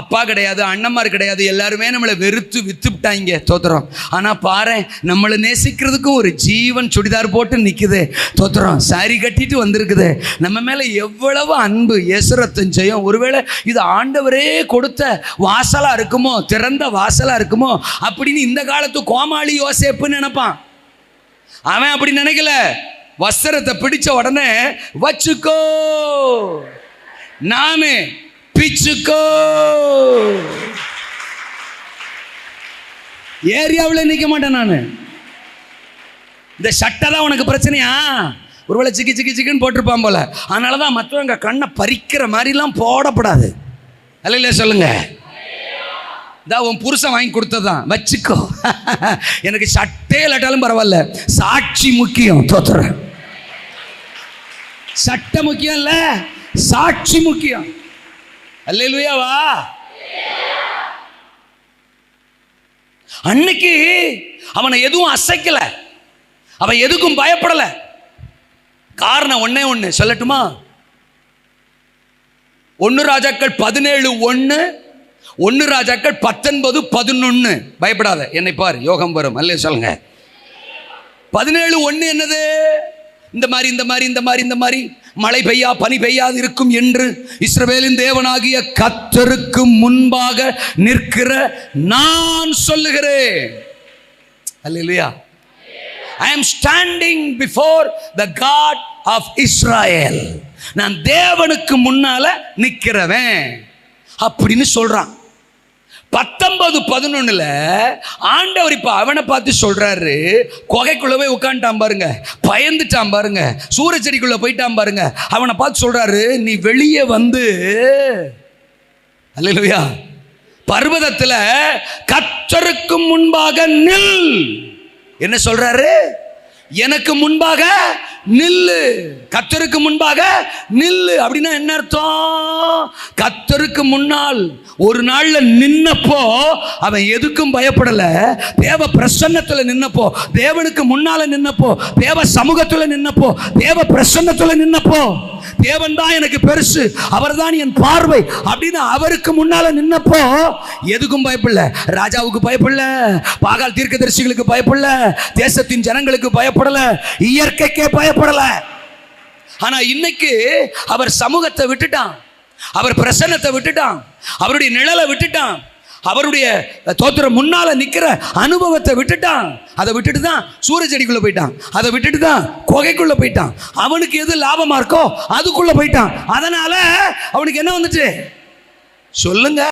அப்பா கிடையாது அண்ணம்மார் கிடையாது எல்லாருமே நம்மளை வெறுத்து வித்துவிட்டாங்க. தோத்துறோம். ஆனால் பாரு நம்மளை நேசிக்கிறதுக்கும் ஒரு ஜீவன் சுடிதார் போட்டு நிற்குது தோத்துறோம். சாரி கட்டிட்டு வந்திருக்குது. நம்ம மேலே எவ்வளவு அன்பு எசுரத்தம் செய்யும் ஒருவேளை இது ஆண்டவரே கொடுத்த வாசலாக இருக்குமோ திறந்த வாசலாக இருக்குமோ அப்படின்னு இந்த காலத்து கோமாளி யோசேப்புன்னு நினைப்பான். அவன் அப்படி நினைக்கல. வஸ்திரத்தை பிடிச்ச உடனே வச்சுக்கோ. நானு பிச்சுக்கோ ஏரியாவில் நிற்க மாட்டேன் நான். இந்த சட்டை தான் உனக்கு பிரச்சனையா? ஒருவேளை சிக்கி சிக்கி சிக்கின்னு போட்டிருப்பான் போல. அதனால தான் மற்றவங்க கண்ணை பறிக்கிற மாதிரிலாம் போடப்படாது. அல்ல சொல்லுங்க. இதான் உன் புருஷன் வாங்கி கொடுத்ததான் வச்சுக்கோ. எனக்கு சட்டே இல்லாட்டாலும் பரவாயில்ல. சாட்சி முக்கியம். தோத்துறேன். சட்டை முக்கியம் இல்ல சாட்சி முக்கியம். அல்லேலுயாவா அன்னைக்கு அவனை எதுவும் அசைக்கல. அவன் எதுக்கும் பயப்படல. காரணம் ஒன்னே ஒண்ணு சொல்லட்டுமா? ஒன்னு ராஜாக்கள் பதினேழு ஒன்று ஒன்று ராஜாக்கள் பத்தொன்பது பதினொன்று பயப்படாத என்னை பார் யோகம் வரும். அல்ல சொல்லுங்க. பதினேழு ஒன்று என்னது? இந்த மாதிரி இந்த மாதிரி இந்த மாதிரி இந்த மாதிரி. மழை பெய்யா பனி பெய்யாது இருக்கும் என்று இஸ்ரவேலின் தேவனாகிய கத்தருக்கு முன்பாக நிற்கிற நான் சொல்லுகிறேன். Hallelujah. I am standing before the God of Israel நான் தேவனுக்கு முன்னால நிற்கிறவன். அப்படின்னு சொல்றான். பத்தொன்பது பதினொன்னுல ஆண்டவர் இப்ப அவனை பார்த்து சொல்றாரு. குகைக்குள்ள போய் உட்காந்துட்டான் பாருங்க. பயந்துட்டான் பாருங்க. சூரச்செடிக்குள்ள போயிட்டான் பாருங்க. அவனை பார்த்து சொல்றாரு நீ வெளியே வந்து அல்லையா பர்வதத்துல கத்தருக்கு முன்பாக நில். என்ன சொல்றாரு? எனக்கு முன்பாக நில்லு. கத்தருக்கு முன்பாக நில்லு. அப்படின்னா என்ன அர்த்தம்? கத்தருக்கு முன்னால் ஒரு நாள்ல நின்னப்போ அவன் எதுக்கும் பயப்படல. தேவ பிரசன்னத்துல நின்னப்போ தேவனுக்கு முன்னால நின்னப்போ தேவ சமூகத்துல நின்னப்போ தேவ பிரசன்னத்துல நின்னப்போ. தேவன் தான் எனக்கு பெருசு அவர் தான் என் பார்வை. அப்படின்னு அவருக்கு முன்னால நின்னப்போ எதுக்கும் பயப்பில்ல. ராஜாவுக்கு பயப்படல பாகால் தீர்க்க தரிசிகளுக்கு பயப்படல தேசத்தின் ஜனங்களுக்கு பயப்படல இயற்கைக்கே பயப்படல. ஆனா இன்னைக்கு அவர் சமூகத்தை விட்டுட்டான். அவர் பிரசன்னத்தை விட்டுட்டான். அவருடைய நிழலை விட்டுட்டான். அவருடைய தோத்திரம் முன்னால் நிற்கிற அனுபவத்தை விட்டுட்டான். அதை விட்டுட்டு தான் சூரச்செடிக்குள்ள போயிட்டான். அதை விட்டுட்டு தான் குகைக்குள்ளே போயிட்டான். அவனுக்கு எது லாபமாக இருக்கோ அதுக்குள்ளே போயிட்டான். அதனால் அவனுக்கு என்ன வந்துச்சு? சொல்லுங்கள்